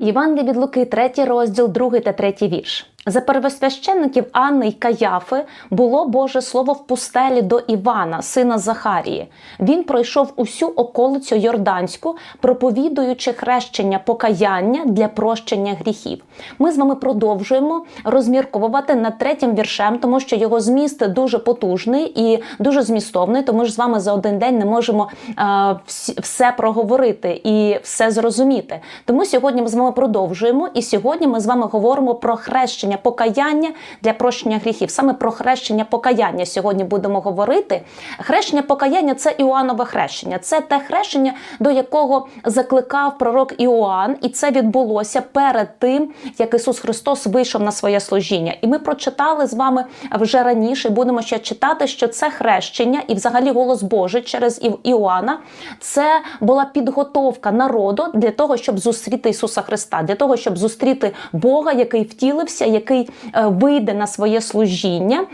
Євангелія від Луки, третій розділ, другий та третій вірш. За первосвященників Анни й Каяфи було Боже Слово в пустелі до Івана, сина Захарії. Він пройшов усю околицю Йорданську, проповідуючи хрещення покаяння для прощення гріхів. Ми з вами продовжуємо розмірковувати над третім віршем, тому що його зміст дуже потужний і дуже змістовний. Тому ж з вами за один день не можемо а, все проговорити і все зрозуміти. Тому сьогодні ми з вами продовжуємо. І сьогодні ми з вами говоримо про хрещення покаяння для прощення гріхів. Саме про хрещення покаяння сьогодні будемо говорити. Хрещення покаяння це Іоаннове хрещення. Це те хрещення, до якого закликав пророк Іоанн, і це відбулося перед тим, як Ісус Христос вийшов на своє служіння. І ми прочитали з вами вже раніше. Будемо ще читати, що це хрещення і, взагалі, голос Божий через Іоанна це була підготовка народу для того, щоб зустріти Ісуса Христа, для того, щоб зустріти Бога, який втілився який е, вийде на своє служіння,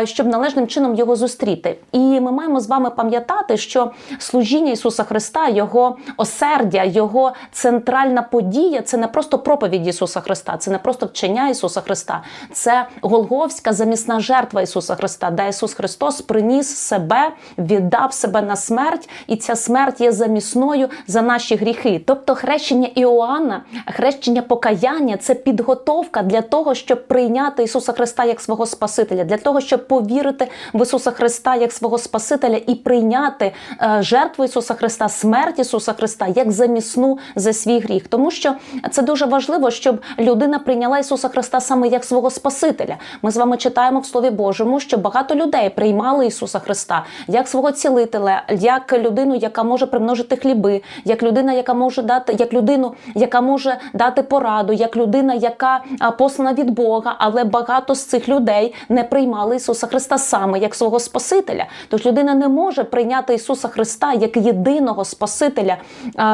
е, щоб належним чином його зустріти. І ми маємо з вами пам'ятати, що служіння Ісуса Христа, Його осердя, Його центральна подія це не просто проповідь Ісуса Христа, це не просто вчення Ісуса Христа, це Голговська замісна жертва Ісуса Христа, де Ісус Христос приніс себе, віддав себе на смерть, і ця смерть є замісною за наші гріхи. Тобто хрещення Іоанна, хрещення покаяння це підготовка для того, щоб прийняти Ісуса Христа як свого Спасителя, для того, щоб повірити в Ісуса Христа як свого Спасителя і прийняти е, жертву Ісуса Христа, смерть Ісуса Христа як замісну за свій гріх. Тому що це дуже важливо, щоб людина прийняла Ісуса Христа саме як свого Спасителя. Ми з вами читаємо в Слові Божому, що багато людей приймали Ісуса Христа як свого цілителя, як людину, яка може примножити хліби, як людина, яка може дати, як людину, яка може дати пораду, як людина, яка послана від Бога, але багато з цих людей не приймали Ісуса Христа саме як свого Спасителя. Тож людина не може прийняти Ісуса Христа як єдиного Спасителя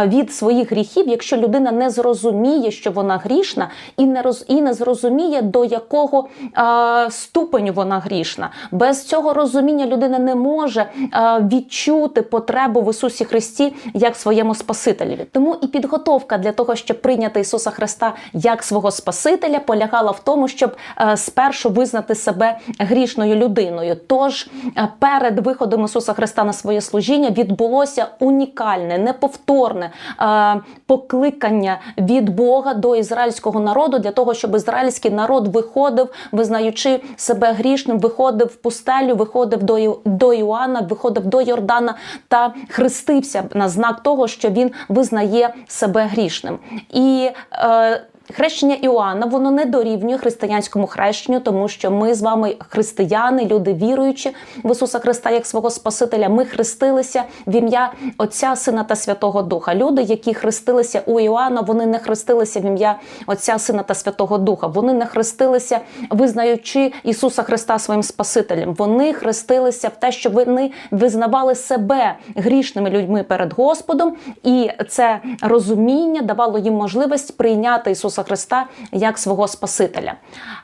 від своїх гріхів, якщо людина не зрозуміє, що вона грішна, і не роз і не зрозуміє, до якого а, ступеню вона грішна. Без цього розуміння людина не може а, відчути потребу в Ісусі Христі як своєму Спасителеві. Тому і підготовка для того, щоб прийняти Ісуса Христа як свого Спасителя, полягала в тому, щоб е, спершу визнати себе грішною людиною. Тож е, перед виходом Ісуса Христа на своє служіння відбулося унікальне, неповторне е, покликання від Бога до ізраїльського народу для того, щоб ізраїльський народ виходив, визнаючи себе грішним, виходив в пустелю, виходив до до Іоанна, виходив до Йордана та хрестився на знак того, що він визнає себе грішним. І е, Хрещення Іоанна воно не дорівнює християнському хрещенню, тому що ми з вами християни, люди віруючі в Ісуса Христа як свого Спасителя. Ми хрестилися в ім'я Отця, Сина та Святого Духа. Люди, які хрестилися у Іоанна, вони не хрестилися в ім'я Отця, Сина та Святого Духа. Вони не хрестилися, визнаючи Ісуса Христа своїм Спасителем. Вони хрестилися в те, що вони визнавали себе грішними людьми перед Господом, і це розуміння давало їм можливість прийняти Ісуса. Ісуса Христа як свого Спасителя.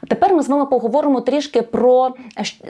Тепер ми з вами поговоримо трішки про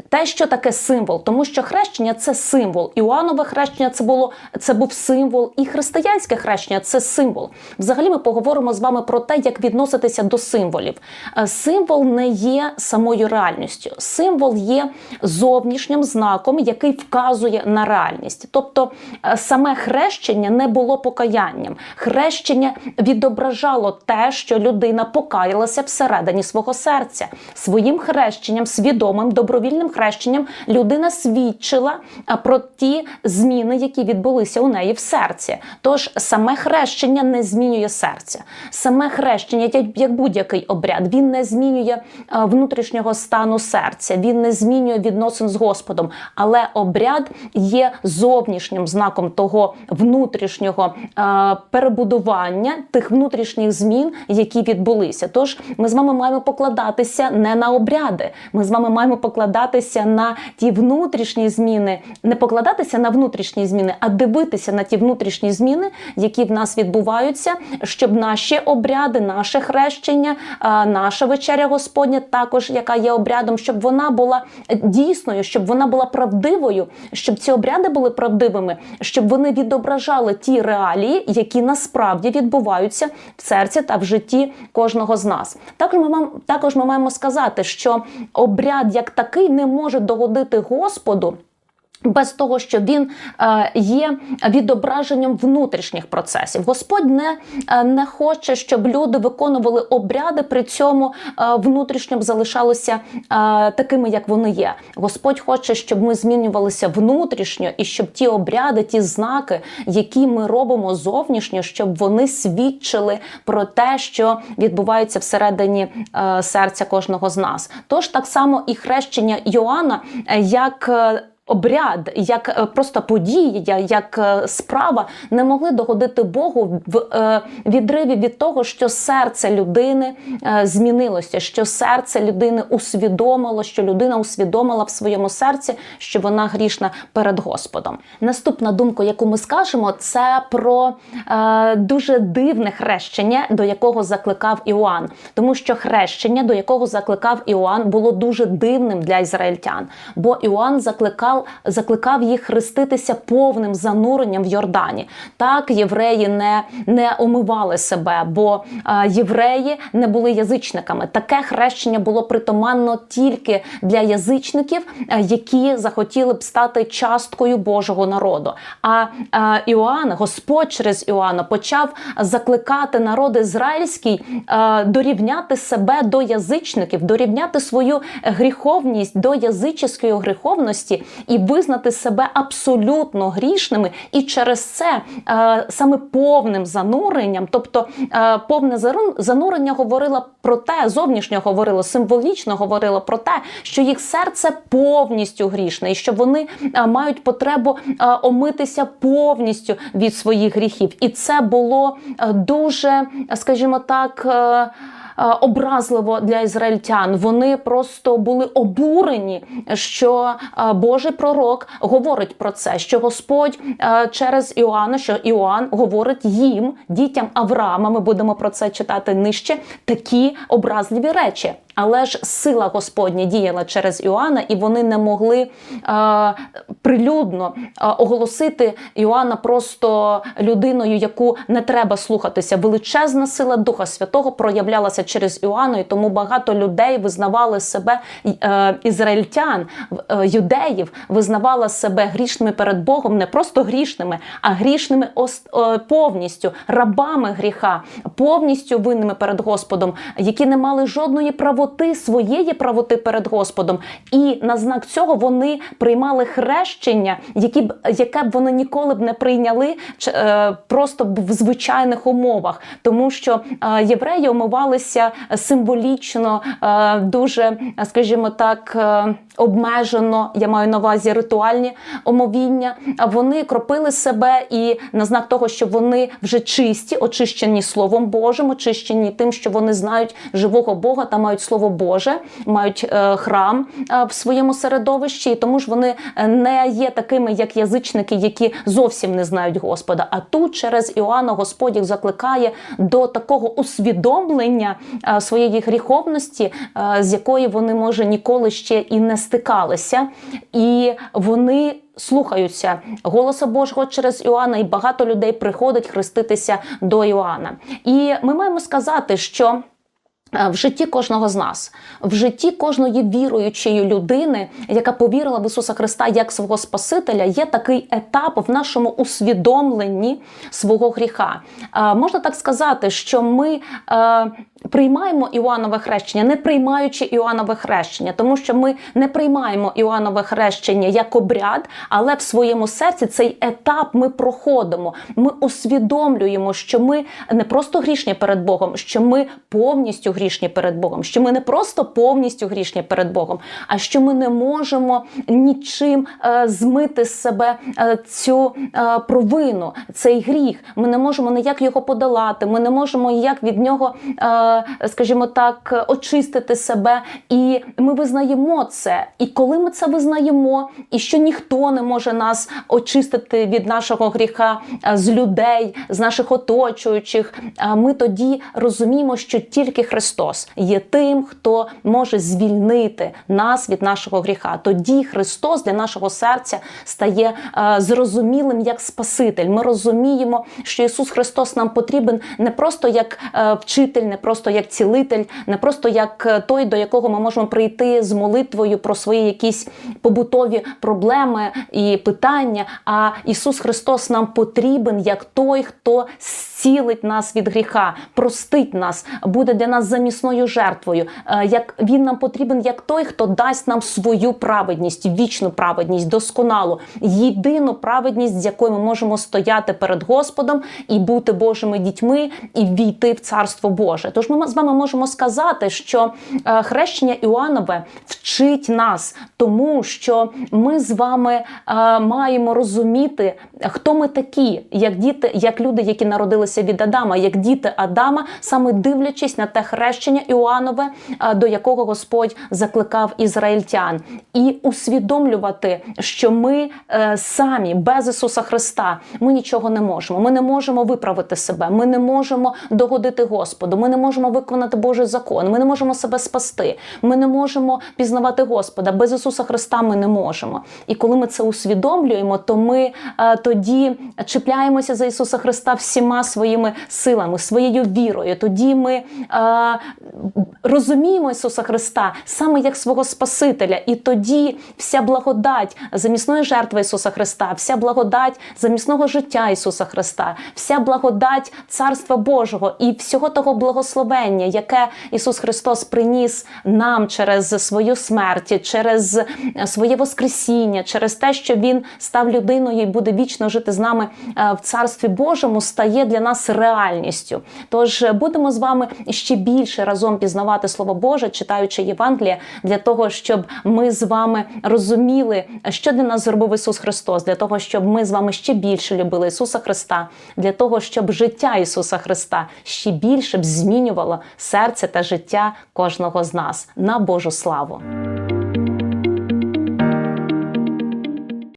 те, що таке символ, тому що хрещення це символ. Іоаннове хрещення це було це був символ, і християнське хрещення це символ. Взагалі, ми поговоримо з вами про те, як відноситися до символів. Е, символ не є самою реальністю. Символ є зовнішнім знаком, який вказує на реальність. Тобто е, саме хрещення не було покаянням. Хрещення відображало те, що людина людина покаялася всередині свого серця. Своїм хрещенням, свідомим добровільним хрещенням, людина свідчила про ті зміни, які відбулися у неї в серці. Тож саме хрещення не змінює серця. Саме хрещення, як будь-який обряд, він не змінює внутрішнього стану серця, він не змінює відносин з Господом. Але обряд є зовнішнім знаком того внутрішнього перебудування, тих внутрішніх змін, які відбулися. Тож ми з вами маємо покладатися не на обряди. Ми з вами маємо покладатися на ті внутрішні зміни, не покладатися на внутрішні зміни, а дивитися на ті внутрішні зміни, які в нас відбуваються, щоб наші обряди, наше хрещення, наша вечеря Господня, також яка є обрядом, щоб вона була дійсною, щоб вона була правдивою, щоб ці обряди були правдивими, щоб вони відображали ті реалії, які насправді відбуваються в серці та в житті кожного з нас. Також ми маємо, також ми маємо сказати, що обряд як такий не може догодити Господу. Без того, що він е, є відображенням внутрішніх процесів, Господь не, е, не хоче, щоб люди виконували обряди, при цьому е, внутрішньо е, такими, як вони є. Господь хоче, щоб ми змінювалися внутрішньо, і щоб ті обряди, ті знаки, які ми робимо зовнішньо, щоб вони свідчили про те, що відбувається всередині серця кожного з нас. Тож так само і хрещення Йоанна, як Обряд, як е, просто подія, як е, справа не могли догодити Богу в е, відриві від того, що серце людини змінилося, що серце людини усвідомило, що людина усвідомила в своєму серці, що вона грішна перед Господом. Наступна думка, яку ми скажемо, це про дуже дивне хрещення, до якого закликав Іоанн, тому що хрещення, до якого закликав Іоанн, було дуже дивним для ізраїльтян, бо Іоанн закликав закликав їх хреститися повним зануренням в Йордані. Так євреї не не омивали себе, бо е, євреї не були язичниками. Таке хрещення було притаманно тільки для язичників, е, які захотіли б стати часткою Божого народу. А е, Іоанн, Господь через Іоанна, почав закликати народ ізраїльський дорівняти себе до язичників, дорівняти свою гріховність до язичської гріховності і визнати себе абсолютно грішними, і через це е, саме повним зануренням, тобто е, повне занурення говорило про те, зовнішньо говорило, символічно говорило про те, що їх серце повністю грішне, і що вони е, мають потребу е, омитися повністю від своїх гріхів. І це було е, дуже, скажімо так. Е, образливо для ізраїльтян. Вони просто були обурені, що е, Божий пророк говорить про це, що Господь е, через Іоанна, що Іоанн говорить їм, дітям Авраама. Ми будемо про це читати нижче. Такі образливі речі. Але ж сила Господня діяла через Іоанна, і вони не могли е, прилюдно е, оголосити Іоанна просто людиною, яку не треба слухатися. Величезна сила Духа Святого проявлялася через Іоанна, і тому багато людей визнавали себе е, ізраїльтян, е, юдеїв, визнавали себе грішними перед Богом, не просто грішними, а грішними е, повністю рабами гріха, повністю винними перед Господом, які не мали жодної право правоти, своєї правоти перед Господом. І на знак цього вони приймали хрещення, які б яке б вони ніколи б не прийняли е, просто в звичайних умовах, тому що е, євреї омивалися символічно, е, дуже, скажімо так обмежено, я маю на увазі ритуальні омовіння. Вони кропили себе і на знак того, що вони вже чисті, очищені Словом Божим, очищені тим, що вони знають живого Бога та мають Слово Боже, мають е, храм е, в своєму середовищі, і тому ж вони е, не є такими, як язичники, які зовсім не знають Господа. А тут через Іоанна Господь їх закликає до такого усвідомлення своєї гріховності, з якої вони може ніколи ще і не стикалися, і вони слухаються голоса Божого через Іоанна, і багато людей приходить хреститися до Іоанна. І ми маємо сказати, що. Е, в житті кожного з нас, в житті кожної віруючої людини, яка повірила в Ісуса Христа як свого Спасителя, є такий етап в нашому усвідомленні свого гріха. Е, можна так сказати, що ми е, приймаємо Іоаннове хрещення, не приймаючи Іоаннове хрещення, тому що ми не приймаємо Іоаннове хрещення як обряд, але в своєму серці цей етап ми проходимо. Ми усвідомлюємо, що ми не просто грішні перед Богом, що ми повністю грішні грішні перед Богом, що ми не просто повністю грішні перед Богом, а що ми не можемо нічим е, змити з себе е, цю е, провину, цей гріх. Ми не можемо ніяк його подолати. Ми не можемо ніяк від нього, е, скажімо так, очистити себе. І ми визнаємо це. І коли ми це визнаємо, і що ніхто не може нас очистити від нашого гріха е, з людей, з наших оточуючих, е, ми тоді розуміємо, що тільки Христос є тим, хто може звільнити нас від нашого гріха. Тоді Христос для нашого серця стає е, зрозумілим як Спаситель. Ми розуміємо, що Ісус Христос нам потрібен не просто як е, вчитель, не просто як цілитель, не просто як е, той, до якого ми можемо прийти з молитвою про свої якісь побутові проблеми і питання. А Ісус Христос нам потрібен як той, хто зцілить нас від гріха, простить нас, буде для нас замісною жертвою. Е, Як він нам потрібен як той, хто дасть нам свою праведність, вічну праведність, досконалу, єдину праведність, з якою ми можемо стояти перед Господом і бути Божими дітьми, і війти в Царство Боже. Тож ми з вами можемо сказати, що е, хрещення Іоаннове вчить нас, тому що ми з вами е, маємо розуміти, хто ми такі, як діти, як люди, які народилися від Адама, як діти Адама, саме дивлячись на те хрещення Іоаннове, е, до якого Господь закликав ізраїльтян, і усвідомлювати, що ми е, самі без Ісуса Христа ми нічого не можемо. Ми не можемо виправити себе, ми не можемо догодити Господу, ми не можемо виконати Божий закон, ми не можемо себе спасти, ми не можемо пізнавати Господа. Без Ісуса Христа ми не можемо. І коли ми це усвідомлюємо, то ми е, тоді чіпляємося за Ісуса Христа всіма своїми силами, своєю вірою. Тоді ми розуміємо Ісуса Христа саме як свого Спасителя, і тоді вся благодать замісної жертви Ісуса Христа, вся благодать замісного життя Ісуса Христа, вся благодать Царства Божого і всього того благословення, яке Ісус Христос приніс нам через свою смерть, через своє Воскресіння, через те, що Він став людиною і буде вічно жити з нами е, в Царстві Божому, стає для нас реальністю. Тож е, будемо з вами ще більше разом пізнавати Слово Боже, читаючи Євангеліє, для того, щоб ми з вами розуміли, що для нас зробив Ісус Христос, для того, щоб ми з вами ще більше любили Ісуса Христа, для того, щоб життя Ісуса Христа ще більше б змінювало серце та життя кожного з нас на Божу славу.